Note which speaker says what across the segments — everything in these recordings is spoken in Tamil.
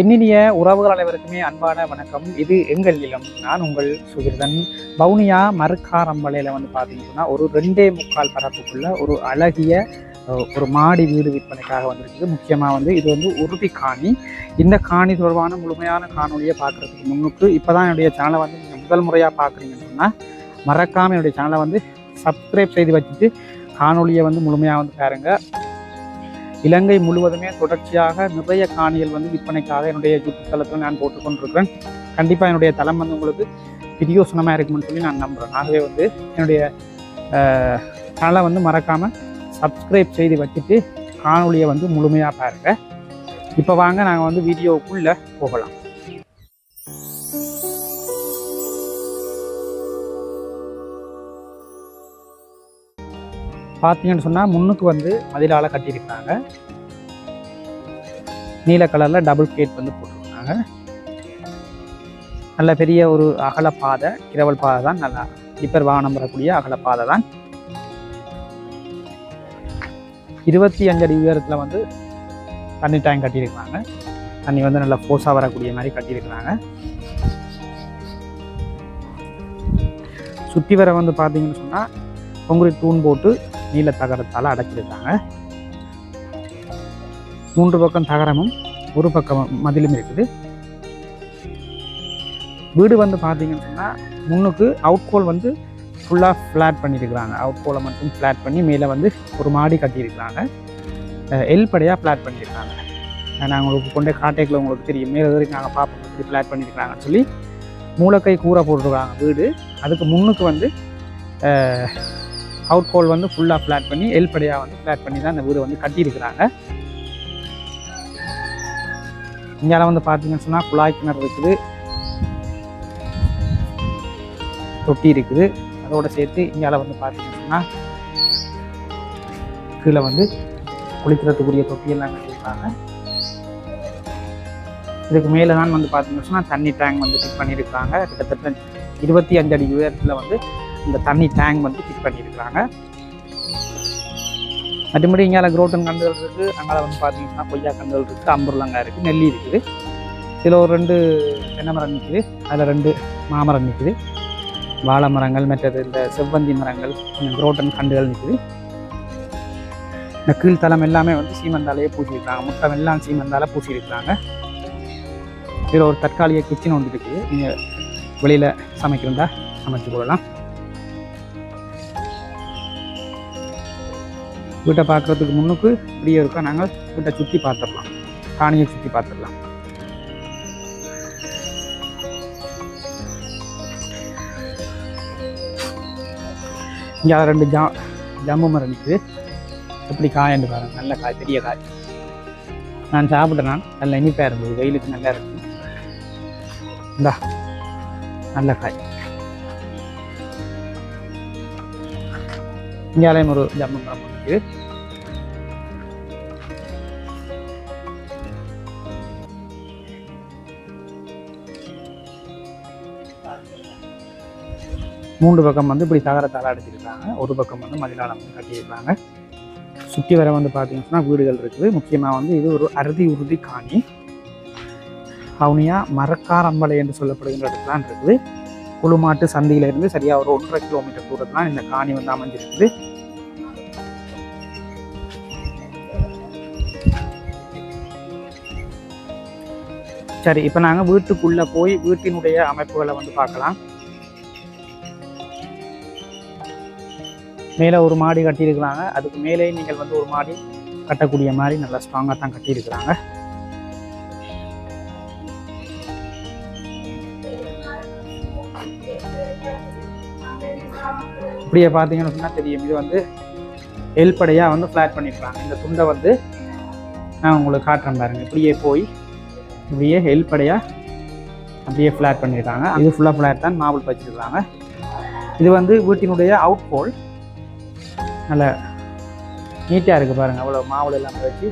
Speaker 1: எண்ணினிய உறவுகள் அனைவருக்குமே அன்பான வணக்கம். இது எங்கள் நிலம் நான் உங்கள் சுகிர்தன். வவுனியா மறுக்காரம்பலையில் வந்து பார்த்தீங்கன்னா ஒரு ரெண்டே முக்கால் பரப்புக்குள்ள ஒரு அழகிய ஒரு மாடி வீடு விற்பனைக்காக வந்திருக்குது. முக்கியமாக வந்து இது வந்து உறுதி காணி. இந்த காணி தொடர்பான முழுமையான காணொலியை பார்க்குறதுக்கு முன்னுக்கு இப்போ தான் என்னுடைய சேனலை வந்து நீங்கள் முதல் முறையாக பார்க்குறீங்கன்னு சொன்னால் மறக்காமல் என்னுடைய சேனலை வந்து சப்ஸ்கிரைப் செய்து வச்சுட்டு காணொலியை வந்து முழுமையாக வந்து பாருங்கள் இலங்கை முழுவதுமே தொடர்ச்சியாக நிறைய காணிகள் வந்து விற்பனைக்காக என்னுடைய யூடியூப் தளத்தில் நான் போட்டுக்கொண்டிருக்கிறேன். கண்டிப்பாக என்னுடைய தளம் வந்து உங்களுக்கு பிரியோசனமாக இருக்கும்னு சொல்லி நான் நம்புகிறேன் ஆகவே வந்து என்னுடைய சேனலை வந்து மறக்காமல் சப்ஸ்கிரைப் செய்து வச்சுட்டு காணொலியை வந்து முழுமையாக பாருங்கள் இப்போ வாங்க நாங்கள் வந்து வீடியோவுக்குள்ளே போகலாம். பார்த்தீங்கன்னு சொன்னால் முன்னுக்கு வந்து மதிலால் கட்டியிருக்காங்க நீல கலரில் டபுள் கேட் வந்து போட்டிருக்காங்க. நல்ல பெரிய ஒரு அகல பாதை இரவல் பாதை தான் நல்லா இப்பர் வாகனம் வரக்கூடிய அகல பாதை தான். இருபத்தி அஞ்சு அடி உயரத்தில் வந்து தண்ணி டேங்க் கட்டியிருக்கிறாங்க. தண்ணி வந்து நல்லா ஃபோர்ஸாக வரக்கூடிய மாதிரி கட்டியிருக்கிறாங்க. சுற்றி வர வந்து பார்த்தீங்கன்னு சொன்னால் கொங்குரி தூண் போட்டு நீல தகரத்தால் அடைச்சிருக்காங்க. மூன்று பக்கம் தகரமும் ஒரு பக்கம் மதிலும் இருக்குது. வீடு வந்து பார்த்தீங்கன்னு சொன்னால் முன்னுக்கு அவுட்கோல் வந்து ஃபுல்லாக ஃப்ளாட் பண்ணியிருக்கிறாங்க. அவுட்கோலை மட்டும் ஃப்ளாட் பண்ணி மேலே வந்து ஒரு மாடி கட்டியிருக்கிறாங்க. எல்படையாக ஃப்ளாட் பண்ணியிருக்காங்க. நாங்கள் உங்களுக்கு கொண்டே காட்டேக்கில் உங்களுக்கு தெரியும். மேலே வரைக்கும் நாங்கள் பார்ப்போம் எப்படி ஃப்ளாட் பண்ணியிருக்கிறாங்கன்னு சொல்லி மூலக்கை கூரை போட்டிருக்காங்க வீடு. அதுக்கு முன்னுக்கு வந்து அவுட் கோல் வந்து ஃபுல்லாக ஃப்ளாட் பண்ணி எல்படையாக வந்து ஃப்ளாட் பண்ணி தான் இந்த வீடு வந்து கட்டியிருக்கிறாங்க. இங்கெல்லாம் வந்து பார்த்தீங்கன்னு சொன்னால் குழாய் கிணறு இருக்குது. தொட்டி இருக்குது. அதோட சேர்த்து இங்கால வந்து பார்த்தீங்கன்னு சொன்னால் கீழே வந்து குளிக்கிறதுக்குரிய தொட்டியெல்லாம் கட்டியிருக்காங்க. இதுக்கு மேலே தான் வந்து பார்த்தீங்கன்னு சொன்னால் தண்ணி டேங்க் வந்து ஃபிட் பண்ணியிருக்காங்க. கிட்டத்தட்ட இருபத்தி அஞ்சு அடி உயரத்தில் வந்து இந்த தண்ணி டேங்க் வந்து ஃபிட் பண்ணியிருக்கிறாங்க. மற்றபடி இங்கே குரோட்டன் கண்டுகள் இருக்குது அங்கே வந்து பார்த்தீங்கன்னா கொய்யா கண்டுகள் இருக்குது அம்புர்லங்காய் இருக்குது நெல்லி இருக்குது. இதில் ஒரு ரெண்டு தென்னை மரம் நிற்குது அதில் ரெண்டு மாமரம் நிற்குது வாழை மரங்கள் மற்றது இந்த செவ்வந்தி மரங்கள் குரோட்டன் கண்டுகள் நிற்குது இந்த கீழ்த்தலம் எல்லாமே வந்து சீமந்தாலேயே பூசியிருக்காங்க முட்டம் எல்லாம் சீமந்தால பூசியிருக்கிறாங்க. இதில் ஒரு தற்காலிக கிச்சன் ஒன்று இருக்குது. நீங்கள் வெளியில் சமைக்கிறதா சமைச்சு கொள்ளலாம். வீட்டை பார்க்குறதுக்கு முன்னுக்கு இப்படியே இருக்கோம் நாங்கள் வீட்டை சுற்றி பார்த்துடலாம். காணியை சுற்றி பார்த்துடலாம். இங்கே ரெண்டு ஜா ஜம்பு மரம் நிற்குது எப்படி காயண்டு பாருங்க நல்ல காய் பெரிய காய். நான் சாப்பிட்டேன் நான். நல்ல இனிப்பாக இருந்தது வெயிலுக்கு நல்லா இருக்கு. இந்தா நல்ல காய். இங்கேயும் ஒரு ஜம்பு மரம். இருக்கு மூன்று பக்கம் வந்து இப்படி தகரத்தால் அடிச்சிருக்காங்க ஒரு பக்கம் வந்து மதிலாளம் வந்து கட்டியிருக்காங்க. சுற்றி வர வந்து பார்த்தீங்கன்னா வீடுகள் இருக்குது. முக்கியமாக வந்து இது ஒரு அறுதி உறுதி காணி. அவனியா மரக்காரம்பலை என்று சொல்லப்படுகின்ற இடத்துலாம் இருக்குது. குளுமாட்டு சந்தையிலிருந்து சரியாக ஒரு ஒன்றரை கிலோமீட்டர் தூரத்தில் இந்த காணி வந்து அமைஞ்சிருக்குது. சரி இப்போ நாங்கள் வீட்டுக்குள்ளே போய் வீட்டினுடைய அமைப்புகளை வந்து பார்க்கலாம். மேலே ஒரு மாடி கட்டியிருக்கிறாங்க. அதுக்கு மேலே நீங்கள் வந்து ஒரு மாடி கட்டக்கூடிய மாதிரி நல்லா ஸ்ட்ராங்காக தான் கட்டியிருக்கிறாங்க. இப்படியே பார்த்தீங்கன்னு சொன்னால் தெரியும். இது வந்து எல்படையாக வந்து ஃப்ளாட் பண்ணியிருக்கிறாங்க இந்த துண்டை வந்து நான் உங்களுக்கு காட்டுறேன் பாருங்கள் இப்படியே போய் இப்படியே எல்படையாக அப்படியே ஃப்ளாட் பண்ணியிருக்காங்க இது ஃபுல்லாக ஃப்ளாட் தான் மாபிள் வச்சுருக்காங்க இது வந்து வீட்டினுடைய அவுட் ஹோல் நல்ல நீட்டாக இருக்குது பாருங்கள் அவ்வளோ மாவுள் எல்லாமே வச்சு.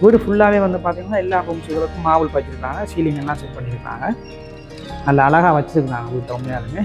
Speaker 1: வீடு ஃபுல்லாகவே வந்து பார்த்திங்கன்னா எல்லா ரூம்ஸுகளுக்கும் மாவுள் வச்சுருக்காங்க சீலிங் எல்லாம் செட் பண்ணியிருக்காங்க நல்ல அழகாக வச்சுருக்காங்க வீட்டை உண்மையாலுமே.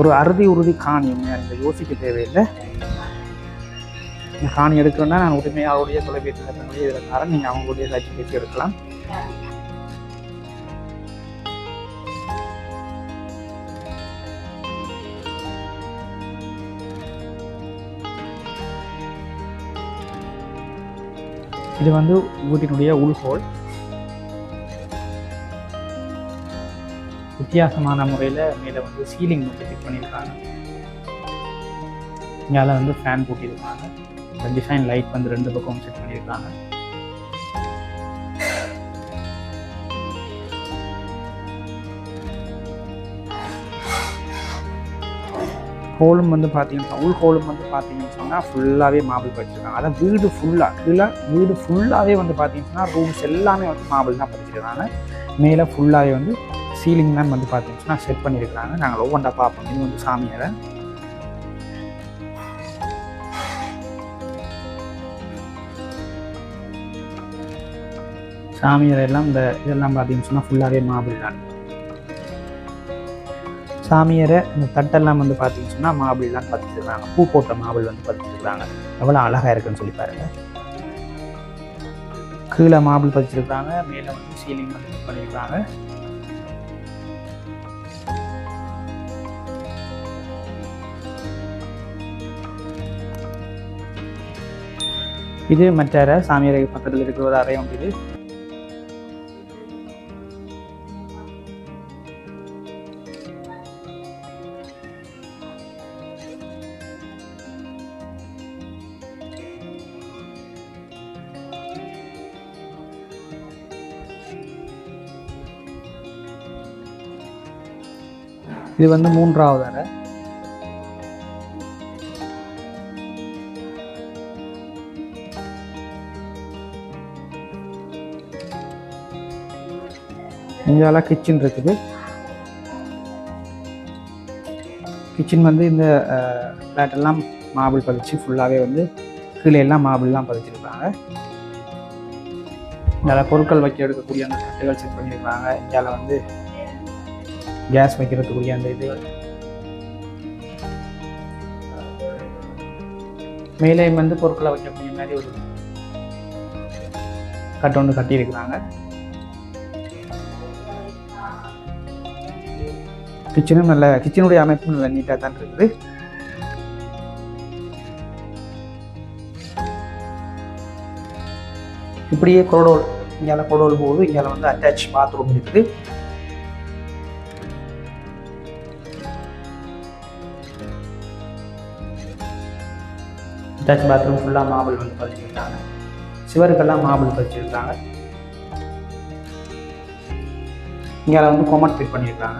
Speaker 1: ஒரு அறுதி உறுதி காணி உண்மையாக இருக்குது யோசிக்க தேவையில்லை. காணி எடுக்கணும்னா நான் உரிமையாளருடைய தொலைபேசி தன்னுடைய இதில் தரேன். நீங்கள் அவங்களுடைய ஏதாச்சும் பேசி எடுக்கலாம். இது வந்து வீட்டினுடைய உள்ஹோல் வித்தியாசமான முறையில் மேலே வந்து சீலிங் வந்து ஃபிட் பண்ணியிருக்காங்க. மேலே வந்து ஃபேன் போட்டியிருக்காங்க டிசைன் லைட் வந்து ரெண்டு பக்கம் செட் பண்ணியிருக்காங்க. ஹோலும் வந்து பார்த்தீங்கன்னா உள் ஹோலும் வந்து பார்த்தீங்கன்னு சொன்னால் ஃபுல்லாகவே மாபிள் படிச்சிருக்காங்க. அதான் வீடு ஃபுல்லாக கீழே வீடு ஃபுல்லாகவே வந்து பார்த்தீங்கன்னா ரூம்ஸ் எல்லாமே வந்து மாபிள் தான் படிச்சிருக்காங்க. மேலே ஃபுல்லாகவே வந்து சீலிங் தான் வந்து பார்த்தீங்கன்னா செட் பண்ணியிருக்கிறாங்க. நாங்கள் ஒவ்வொன்றா பார்ப்போம். இது வந்து சாமியாரை. சாமியார் எல்லாம் இந்த இதெல்லாம் பார்த்தீங்கன்னு சொன்னால் ஃபுல்லாகவே மாபிள் தான். சாமியாரை இந்த தட்டெல்லாம் வந்து பார்த்தீங்கன்னு சொன்னால் மாபிள் தான் பதிச்சிருக்காங்க பூ போட்ட மாபிள் வந்து பதிச்சிருக்கிறாங்க எவ்வளோ அழகாக இருக்குன்னு சொல்லி பாருங்க. கீழே மாபிள் பதிச்சிருக்காங்க மேலே வந்து சீலிங் வந்து பண்ணியிருக்காங்க இது மற்ற அறை சாமியாரை பக்கத்தில் இருக்கிற ஒரு அறை இது வந்து மூன்றாவது அறை. இங்கெல்லாம் கிச்சன் இருக்குது. கிச்சன் வந்து இந்த ஃப்ளாட்டெல்லாம் மாபிள் பதிச்சு ஃபுல்லாகவே வந்து கீழே எல்லாம் மாபிள்லாம் பதிச்சிருக்காங்க. இங்கே பொருட்கள் வைக்க எடுக்கக்கூடிய அந்த தட்டுகள் செட் பண்ணியிருக்காங்க இங்கே வந்து கேஸ் வைக்கிறதுக்குரிய அந்த இது. மேலே வந்து பொருட்களை வைக்கக்கூடிய மாதிரி ஒரு கட்டு ஒன்று கட்டியிருக்கிறாங்க. கிச்சனும் நல்ல கிச்சனுடைய அமைப்பும் நல்ல நீட்டாக தான் இருக்குது. இப்படியே கொரோடோல் இங்கே கொடோல் போகுது இங்கே வந்து அட்டாச் பாத்ரூம் இருக்குது. அட்டாச் பாத்ரூம் ஃபுல்லாக மாபிள் வந்து பதிச்சிருக்காங்க சிவருக்கெல்லாம் மாபிள் பதிச்சிருக்காங்க இங்கே வந்து கொமட் ஃபிட் பண்ணியிருக்காங்க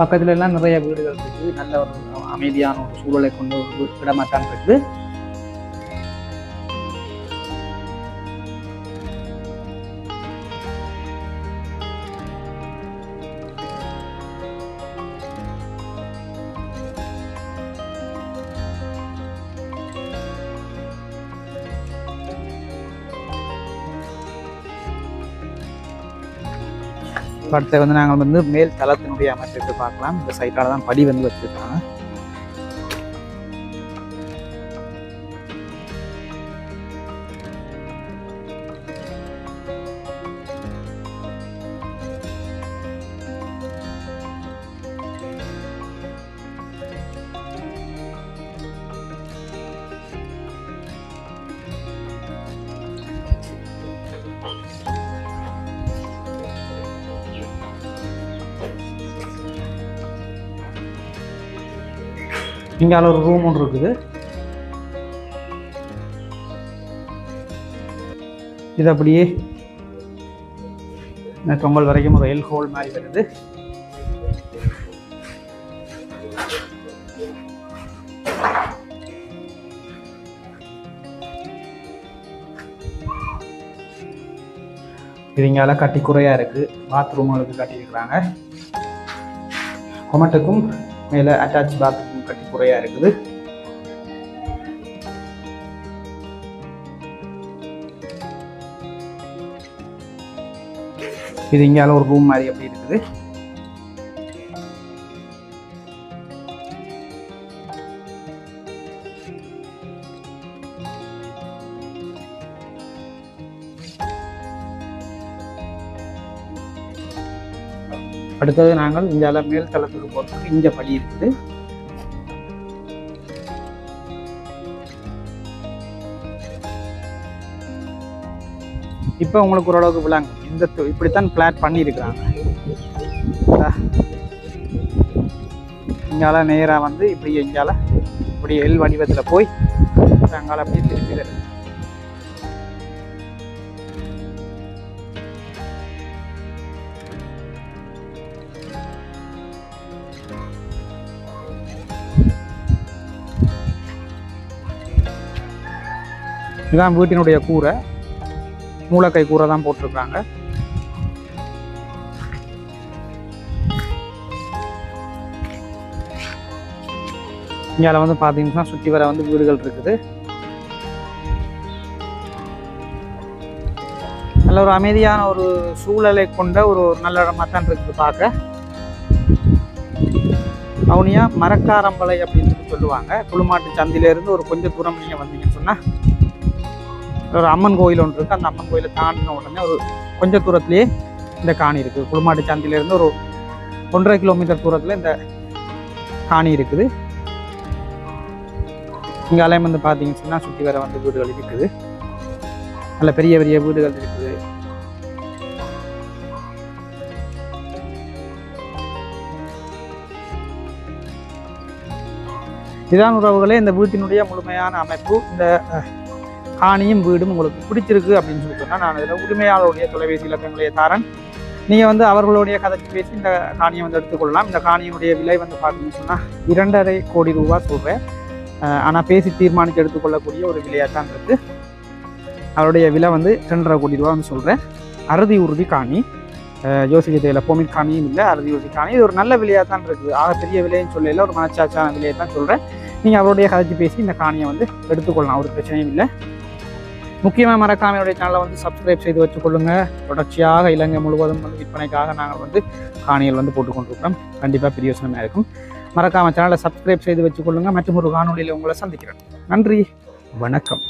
Speaker 1: பக்கத்துல எல்லாம் நிறைய வீடுகள் இருக்குது. நல்ல ஒரு அமைதியான ஒரு சூழலை கொண்ட ஒரு இருக்குது. படத்தை அடுத்து வந்து நாங்கள் வந்து மேல் தளத்தினுடைய அமைப்பிற்கு பார்க்கலாம். இந்த சைட்டால் தான் படி வந்து வச்சிருக்காங்க. இங்கால ஒரு ரூம் ஒன்று இருக்குது. இது அப்படியே கம்பல் தொங்கல் வரைக்கும் ஒரு எல் ஹோல் மாதிரி வருது இதுங்கால கட்டி குறையாக இருக்குது பாத்ரூம்களுக்கு கட்டியிருக்கிறாங்க. கொமட்டுக்கும் மேலே அட்டாச் பாத்ரூம் குறையாக இருக்குது. இது இங்கால ஒரு ரூம் மாதிரி எப்படி இருக்குது? அடுத்தது நாங்கள் இங்கால மேல் தளத்துக்கு போகிறதுக்கு இங்க படி இருக்குது. இப்போ உங்களுக்கு ஓரளவுக்கு விளங்கும். இந்த இப்படித்தான் பிளாட் பண்ணியிருக்கிறாங்க. இங்கால நேராக வந்து இப்படி இங்கால இப்படி எல் வடிவத்தில் போய் அங்கால அப்படியே திருப்பி வருது இதுதான் வீட்டினுடைய கூரை. மூலக்கை கூரை தான் போட்டிருக்காங்க. இங்கே வந்து பார்த்தீங்கன்னா சுற்றி வர வந்து வீடுகள் இருக்குது. நல்ல ஒரு அமைதியான ஒரு சூழலை கொண்ட ஒரு நல்ல இடமா தான் இருக்குது பார்க்க. அவனியா மரக்காரம்பளை அப்படின்னு சொல்லி சொல்லுவாங்க. குளுமாட்டு சந்திலேருந்து ஒரு கொஞ்சம் தூரம் நீங்கள் வந்தீங்கன்னு சொன்னால் ஒரு அம்மன் கோயில் ஒன்று இருக்குது அந்த அம்மன் கோயிலை தாண்டின உடனே ஒரு கொஞ்சம் தூரத்துலேயே இந்த காணி இருக்குது குளுமாட்டு சாந்தியிலேருந்து ஒரு ஒன்றரை கிலோமீட்டர் தூரத்தில் இந்த காணி இருக்குது. இங்கே அலையம் வந்து பார்த்தீங்கன்னு சொன்னால் சுற்றி வர வந்து வீடுகள் இருக்குது. நல்ல பெரிய பெரிய வீடுகள் இருக்குது. இதான் உறவுகளே. இந்த வீட்டினுடைய முழுமையான அமைப்பு. இந்த காணியும் வீடும் உங்களுக்கு பிடிச்சிருக்கு அப்படின்னு சொல்லி சொன்னால் நான் இதில் உரிமையாளருடைய தொலைபேசி இலக்கங்களை தாரன். நீங்கள் வந்து அவர்களுடைய கதைக்கு பேசி இந்த காணியை வந்து எடுத்துக்கொள்ளலாம். இந்த காணியினுடைய விலை வந்து பார்த்தீங்கன்னு சொன்னால் இரண்டரை கோடி ரூபா சொல்கிறேன் ஆனால் பேசி தீர்மானித்து எடுத்துக்கொள்ளக்கூடிய ஒரு விலையாக தான் இருக்குது அவருடைய விலை வந்து ரெண்டரை கோடி ரூபா வந்து சொல்கிறேன் அறுதி உறுதி காணி. அஹ், யோசிக்க பொமிட் காணியும் இல்லை அறுதி உறுதி காணி. இது ஒரு நல்ல விலையாக தான் இருக்குது ஆக பெரிய விலைன்னு சொல்லல ஒரு மனச்சாட்சியான விலையை தான் சொல்கிறேன் நீங்கள் அவருடைய கதைக்கு பேசி இந்த காணியை வந்து எடுத்துக்கொள்ளலாம் ஒரு பிரச்சனையும் இல்லை. முக்கியமாக மறக்காம என்னுடைய சேனலை வந்து சப்ஸ்கிரைப் செய்து வச்சுக்கொள்ளுங்க. தொடர்ச்சியாக இலங்கை முழுவதும் வந்து விற்பனைக்காக நாங்கள் வந்து காணிகள் வந்து போட்டுக்கொண்டிருக்கிறோம். கண்டிப்பாக பிரியோசனமாக இருக்கும். மறக்காம சேனலை சப்ஸ்கிரைப் செய்து வச்சுக்கொள்ளுங்க. மற்றும் ஒரு காணொலியில் உங்களை சந்திக்கிறேன். நன்றி. வணக்கம்.